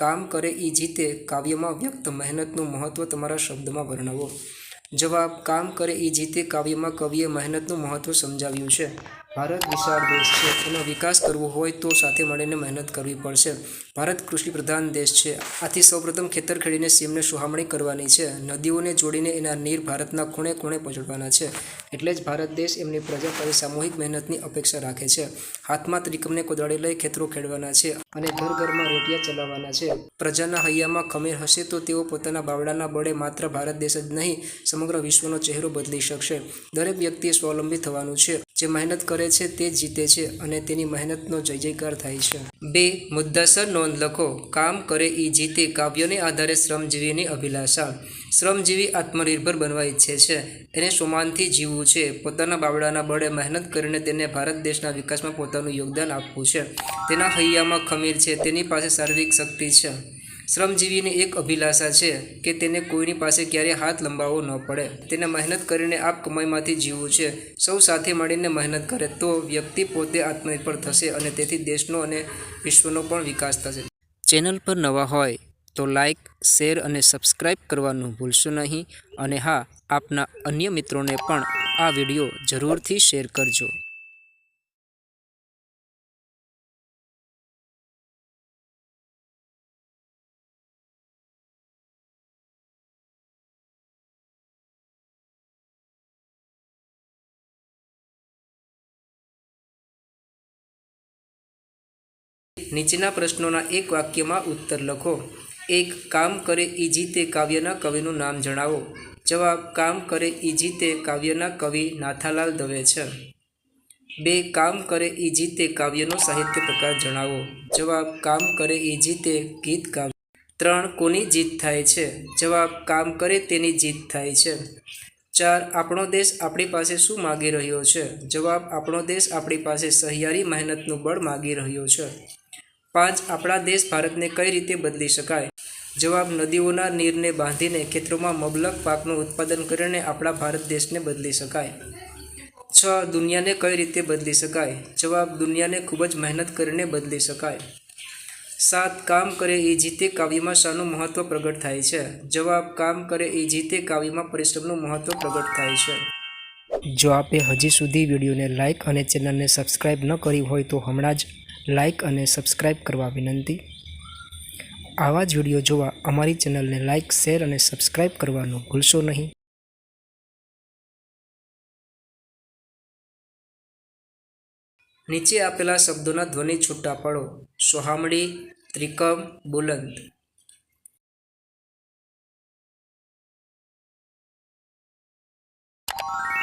કામ કરે એ જીતે કાવ્યમાં વ્યક્ત મહેનતનું મહત્વ તમારા શબ્દમાં વર્ણવો. જવાબ, કામ કરે એ જીતે કાવ્યમાં કવિએ મહેનતનું મહત્વ સમજાવ્યું છે. ભારત વિશાળ દેશ છે. એનો વિકાસ કરવો હોય તો સાથે મળીને મહેનત કરવી પડશે. ભારત કૃષિ પ્રધાન દેશ છે. આથી સૌપ્રથમ ખેતર ખેડીને સીમને સુહામણી કરવાની છે. નદીઓને જોડીને એના નીર ભારતના ખૂણે ખૂણે પહોંચાડવાના છે. એટલે જ ભારત દેશ એમની પ્રજા પાસે સામૂહિક મહેનતની અપેક્ષા રાખે છે. હાથમાં ત્રિકમને કોદાળી લઈ ખેતરો ખેડવાના છે અને ઘર ઘરમાં રોટિયા ચલાવવાના છે. પ્રજાના હૈયામાં ખમીર હશે તો તેઓ પોતાના બાવડાના બળે માત્ર ભારત દેશ જ નહીં, સમગ્ર વિશ્વનો ચહેરો બદલી શકશે. દરેક વ્યક્તિએ સ્વાવલંબી થવાનું છે. જે મહેનત કરે છે તે જીતે છે અને તેની મહેનતનો જય જયકાર થાય છે. બે, મુદ્દાસર નોંધ લખો. કામ કરે એ જીતે. કાવ્યને આધારે શ્રમજીવીની અભિલાષા. શ્રમજીવી આત્મનિર્ભર બનવા ઈચ્છે છે. એને સોમાનથી જીવવું છે. પોતાના બાવડાના બળે મહેનત કરીને તેને ભારત દેશના વિકાસમાં પોતાનું યોગદાન આપવું છે. તેના હૈયામાં ખમીર છે. તેની પાસે શારીરિક શક્તિ છે. શ્રમજીવીની એક અભિલાષા છે કે તેને કોઈની પાસે ક્યારેય હાથ લંબાવવો ન પડે. તેને મહેનત કરીને આપ કમાઈમાંથી જીવવું છે. સૌ સાથે મળીને મહેનત કરે તો વ્યક્તિ પોતે આત્મનિર્ભર થશે અને તેથી દેશનો અને વિશ્વનો પણ વિકાસ થશે. ચેનલ પર નવા હોય તો લાઈક, શેર અને સબસ્ક્રાઈબ કરવાનું ભૂલશો નહીં. અને હા, આપના અન્ય મિત્રોને પણ આ વીડિયો જરૂરથી શેર કરજો. નીચેના પ્રશ્નોના એક વાક્યમાં ઉત્તર લખો. એક, કામ કરે ઈ જીતે કાવ્યના કવિનું નામ જણાવો. જવાબ, કામ કરે ઈ જીતે કાવ્યના કવિ નાથાલાલ દવે છે. બે, કામ કરે ઈ જીતે કાવ્યનો સાહિત્ય પ્રકાર જણાવો. જવાબ, કામ કરે ઈ જીતે ગીત કાવ્ય. ત્રણ, કોની જીત થાય છે? જવાબ, કામ કરે તેની જીત થાય છે. ચાર, આપણો દેશ આપણી પાસે શું માગી રહ્યો છે? જવાબ, આપણો દેશ આપણી પાસે સહિયારી મહેનતનું બળ માગી રહ્યો છે. પાંચ, આપણા દેશ ભારતને કઈ રીતે બદલી શકાય? જવાબ, નદીઓના નીરને બાંધીને ખેતરોમાં મબલક પાકનું ઉત્પાદન કરીને આપણા ભારત દેશને બદલી શકાય. છ, દુનિયાને કઈ રીતે બદલી શકાય? જવાબ, દુનિયાને ખૂબ જ મહેનત કરીને બદલી શકાય. સાત, કામ કરે એ જીતે કાવ્યમાં શાનું મહત્વ પ્રગટ થાય છે. જવાબ, કામ કરે એ જીતે કાવ્યમાં પરિશ્રમનું મહત્વ પ્રગટ થાય છે. જો આપે હજી સુધી વિડીયોને લાઇક અને ચેનલને સબસ્ક્રાઈબ ન કરી હોય તો હમણાં જ લાઇક અને સબસ્ક્રાઈબ કરવા વિનંતી. આવા જ વીડિયો જોવા અમારી ચેનલને લાઇક શેર અને સબસ્ક્રાઈબ કરવાનું ભૂલશો નહીં. નીચે આપેલા શબ્દોના ધ્વનિ છૂટા પાડો. સોહામડી, ત્રિકમ, બુલંદ. you